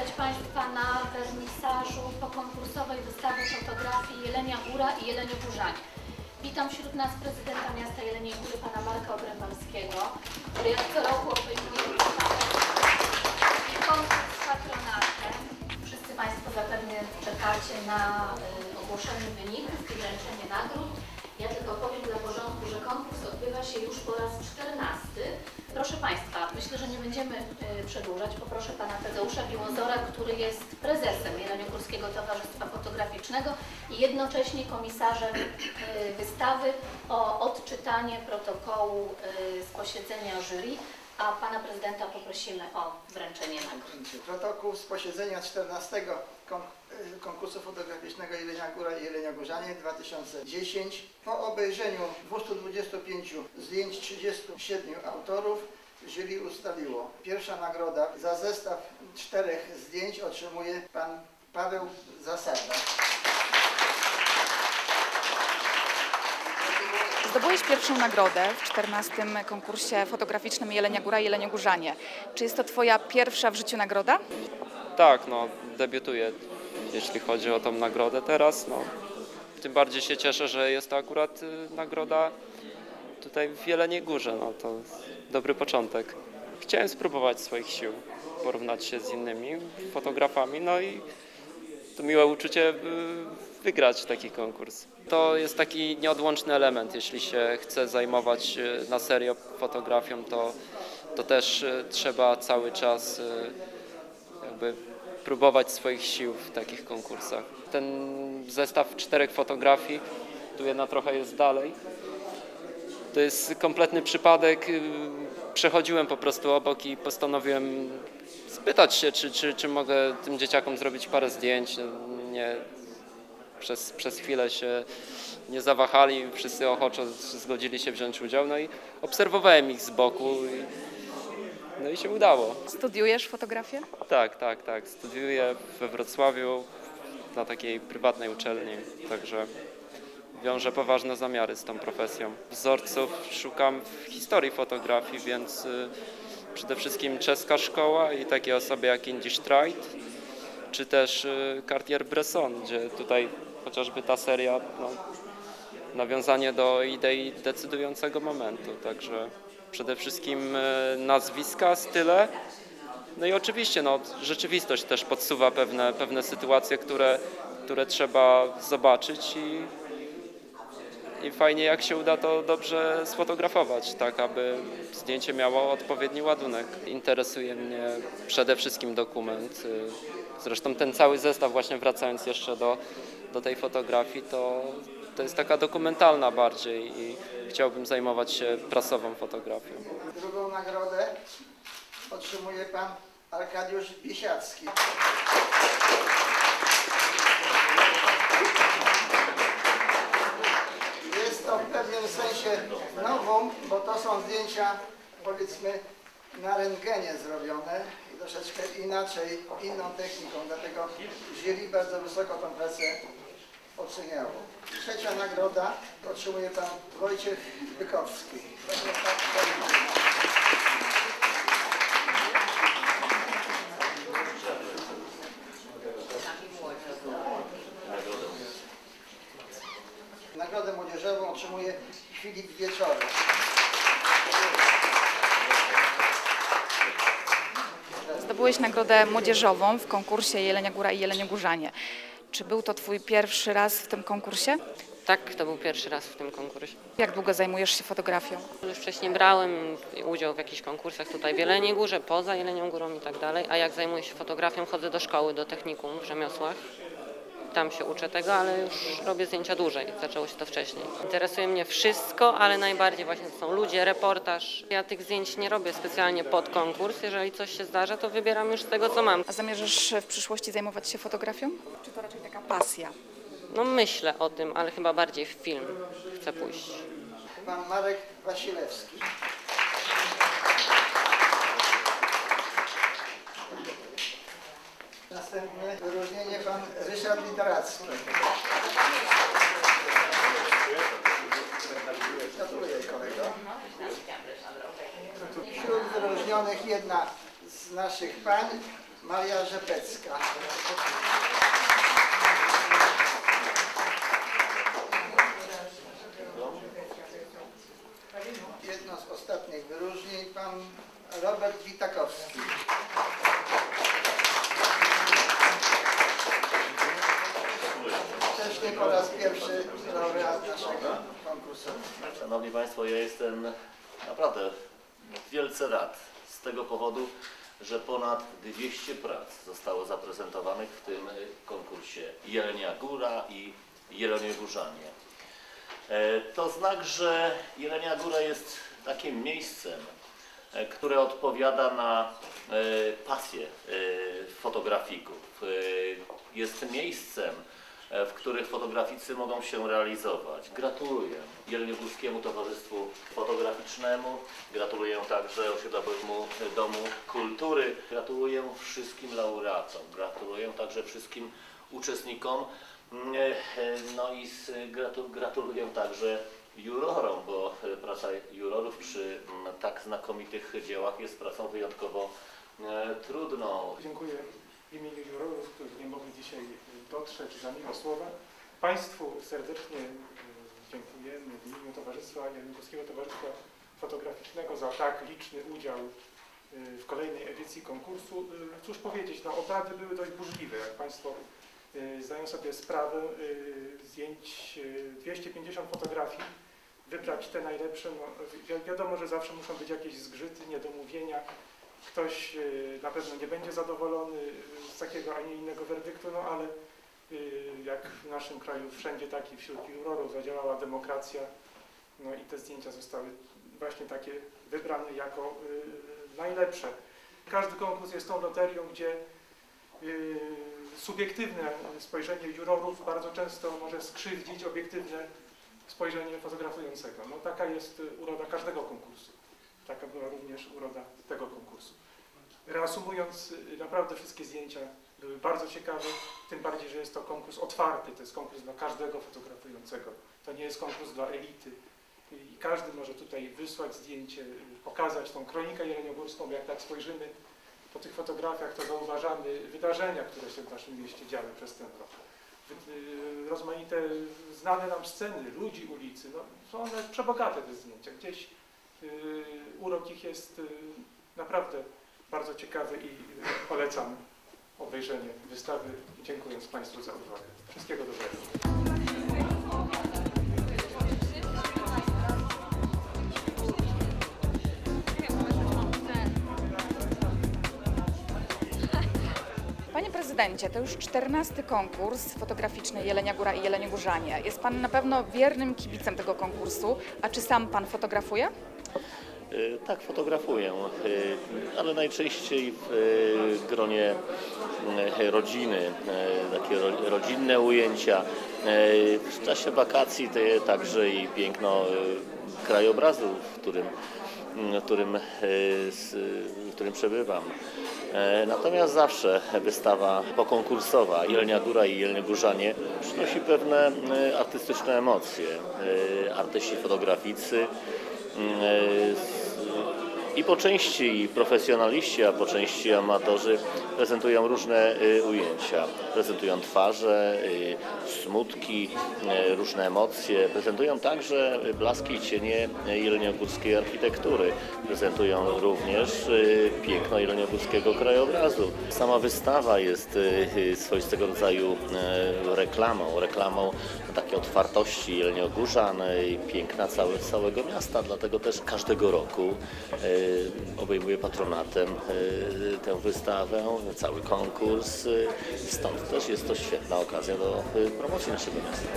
powitać Państwa na wernisażu pokonkursowej wystawy fotografii Jelenia Góra i Jelenie Górzanie. Witam wśród nas prezydenta miasta Jeleniej Góry, pana Marka Obrębalskiego, który jak co roku obejmuje konkurs z patronatem. Wszyscy Państwo zapewne czekacie na e, ogłoszenie wyników i wręczenie nagród. Ja tylko powiem dla porządku, że konkurs odbywa się już po raz 14. Proszę Państwa, myślę, że nie będziemy y, przedłużać. Poproszę Pana Tadeusza Biłozora, który jest prezesem Jeleniogórskiego Towarzystwa Fotograficznego i jednocześnie komisarzem y, wystawy o odczytanie protokołu y, z posiedzenia jury, a Pana Prezydenta poprosimy o wręczenie nagród. Protokół z posiedzenia 14 kon- y, konkursu fotograficznego Jelenia Góra i Jelenia Górzanie 2010. Po obejrzeniu 225 zdjęć 37 autorów jury ustaliło. Pierwsza nagroda za zestaw czterech zdjęć otrzymuje pan Paweł Zasada. Zdobyłeś pierwszą nagrodę w 14 konkursie fotograficznym Jelenia Góra i Jelenie Górzanie. Czy jest to Twoja pierwsza w życiu nagroda? Tak, no, debiutuję, jeśli chodzi o tą nagrodę teraz. No. Tym bardziej się cieszę, że jest to akurat y, nagroda tutaj w Jeleniej Górze. No, to dobry początek. Chciałem spróbować swoich sił, porównać się z innymi fotografami, no i to miłe uczucie y, wygrać taki konkurs. To jest taki nieodłączny element, jeśli się chce zajmować y, na serio fotografią, to, to też y, trzeba cały czas jakby próbować swoich sił w takich konkursach. Ten zestaw czterech fotografii, tu jedna trochę jest dalej, to jest kompletny przypadek. y, Przechodziłem po prostu obok i postanowiłem spytać się, czy, czy, czy mogę tym dzieciakom zrobić parę zdjęć. Nie, przez, przez chwilę się nie zawahali, wszyscy ochoczo zgodzili się wziąć udział. No i obserwowałem ich z boku i, no i się udało. Studiujesz fotografię? Tak, tak, tak. Studiuję we Wrocławiu na takiej prywatnej uczelni, także wiążę poważne zamiary z tą profesją. Wzorców szukam w historii fotografii, więc y, przede wszystkim czeska szkoła i takie osoby jak Indy Streit, czy też y, Cartier-Bresson, gdzie tutaj chociażby ta seria, no, nawiązanie do idei decydującego momentu, także przede wszystkim y, nazwiska, style, no i oczywiście no, rzeczywistość też podsuwa pewne, pewne sytuacje, które, które trzeba zobaczyć i, i fajnie jak się uda to dobrze sfotografować, tak aby zdjęcie miało odpowiedni ładunek. Interesuje mnie przede wszystkim dokument. Zresztą ten cały zestaw, właśnie wracając jeszcze do, do tej fotografii, to, to jest taka dokumentalna bardziej i chciałbym zajmować się prasową fotografią. Drugą nagrodę otrzymuje pan Arkadiusz Biesiacki. Sensie nową, bo to są zdjęcia powiedzmy na rentgenie zrobione i troszeczkę inaczej, inną techniką, dlatego jury bardzo wysoko tą pracę oceniało. Trzecia nagroda otrzymuje pan Wojciech Bykowski. Nagrodę młodzieżową otrzymuje Filip Wieczorek. Zdobyłeś nagrodę młodzieżową w konkursie Jelenia Góra i Jelenie Górzanie. Czy był to Twój pierwszy raz w tym konkursie? Tak, to był pierwszy raz w tym konkursie. Jak długo zajmujesz się fotografią? Już wcześniej brałem udział w jakichś konkursach tutaj w Jeleniej Górze, poza Jelenią Górą i tak dalej, a jak zajmuję się fotografią, chodzę do szkoły, do technikum w rzemiosłach. Tam się uczę tego, ale już robię zdjęcia dłużej, zaczęło się to wcześniej. Interesuje mnie wszystko, ale najbardziej właśnie to są ludzie, reportaż. Ja tych zdjęć nie robię specjalnie pod konkurs, jeżeli coś się zdarza, to wybieram już z tego, co mam. A zamierzasz w przyszłości zajmować się fotografią? Czy to raczej taka pasja? No myślę o tym, ale chyba bardziej w film chcę pójść. Pan Marek Wasilewski. Następne wyróżnienie pan Ryszard Literacki. Gratuluję kolego. Wśród wyróżnionych jedna z naszych pań, Maria Rzepecka. Jedno z ostatnich wyróżnień pan Robert Witakowski. Po raz pierwszy laureat naszego konkursu. Szanowni Państwo, ja jestem naprawdę wielce rad z tego powodu, że ponad 200 prac zostało zaprezentowanych w tym konkursie Jelenia Góra i Jelenie Górzanie. E, To znak, że Jelenia Góra jest takim miejscem, e, które odpowiada na e, pasję fotografików. Jest miejscem, w których fotograficy mogą się realizować. Gratuluję Jeleniogórskiemu Towarzystwu Fotograficznemu, gratuluję także Osiedlowemu Domu Kultury, gratuluję wszystkim laureatom, gratuluję także wszystkim uczestnikom, Mm, e, no i gratuluję także jurorom, bo e, praca jurorów przy mm, tak znakomitych dziełach jest pracą wyjątkowo e, trudną. Dziękuję w imieniu jurorów, którzy nie mogli dzisiaj dotrzeć za miłe słowa. Państwu serdecznie y, dziękujemy w imieniu Towarzystwa Jeleniogórskiego Towarzystwa Fotograficznego za tak liczny udział y, w kolejnej edycji konkursu. Y, Cóż powiedzieć, no obrady były dość burzliwe, jak Państwo zdają sobie sprawę, zdjęć y, 250 fotografii, wybrać te najlepsze, no, wi- wiadomo, że zawsze muszą być jakieś zgrzyty, niedomówienia, ktoś y, na pewno nie będzie zadowolony z takiego, a nie innego werdyktu, no ale y, jak w naszym kraju wszędzie tak i wśród jurorów zadziałała demokracja, no i te zdjęcia zostały właśnie takie wybrane jako y, najlepsze. Każdy konkurs jest tą loterią, gdzie subiektywne spojrzenie jurorów bardzo często może skrzywdzić obiektywne spojrzenie fotografującego. No taka jest uroda każdego konkursu. Taka była również uroda tego konkursu. Reasumując, naprawdę wszystkie zdjęcia były bardzo ciekawe, tym bardziej, że jest to konkurs otwarty, to jest konkurs dla każdego fotografującego. To nie jest konkurs dla elity. I każdy może tutaj wysłać zdjęcie, pokazać tą kronikę jeleniogórską, jak tak spojrzymy po tych fotografiach, to zauważamy wydarzenia, które się w naszym mieście działy przez ten rok. Y, Rozmaite znane nam sceny, ludzi ulicy, no, są one przebogate te zdjęcia. Gdzieś y, urok ich jest y, naprawdę bardzo ciekawy i y, polecam obejrzenie wystawy, dziękując Państwu za uwagę. Wszystkiego dobrego. Panie prezydencie, to już czternasty konkurs fotograficzny Jelenia Góra i Jelenie Górzanie. Jest pan na pewno wiernym kibicem tego konkursu, a czy sam pan fotografuje? Y, Tak, fotografuję, y, ale najczęściej w y, gronie rodziny, takie ro- rodzinne ujęcia. W czasie wakacji to je także i piękno krajobrazu, w którym, w którym, w którym przebywam. Natomiast zawsze wystawa pokonkursowa Jelenia Góra i Jelenie Górzanie przynosi pewne artystyczne emocje. Artyści fotograficy, y, s- i po części profesjonaliści, a po części amatorzy prezentują różne y, ujęcia. Prezentują twarze, y, smutki, y, różne emocje. Prezentują także blaski i cienie jeleniogórskiej architektury. Prezentują również piękno jeleniogórskiego krajobrazu. Sama wystawa jest swoistego rodzaju reklamą, reklamą takiej otwartości Jeleniogórzan piękna całe, całego miasta. Dlatego też każdego roku obejmuje patronatem y, tę wystawę, cały konkurs. y, Stąd też jest to świetna okazja do promocji naszego miasta.